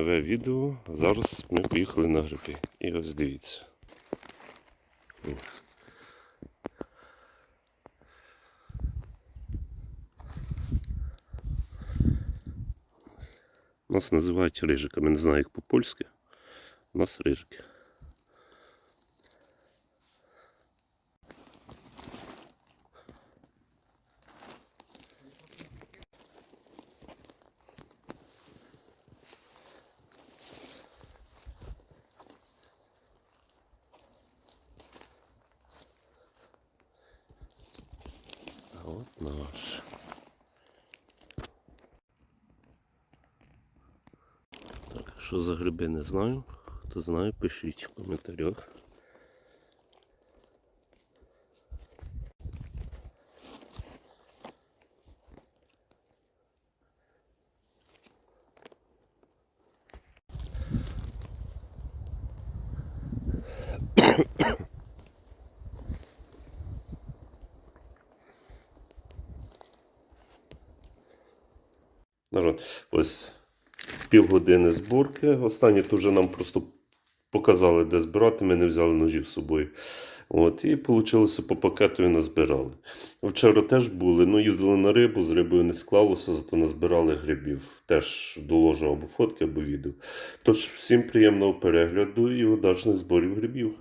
нове відео. Зараз ми поїхали на гриби. І ось дивіться. Нас називають рижиками. Не знаю, як по-польськи. У нас рижики. От наш. Так, що за гриби не знаю. Хто знає, пишіть в коментарях. Народ, ось півгодини зборки. Останні то вже нам просто показали, де збирати. Ми не взяли ножів з собою. От, і вийшло по пакету і назбирали. Вчора теж були, ну їздили на рибу, з рибою не склалося, зато назбирали грибів. Теж доложу або фотки, або відео. Тож всім приємного перегляду і удачних зборів грибів.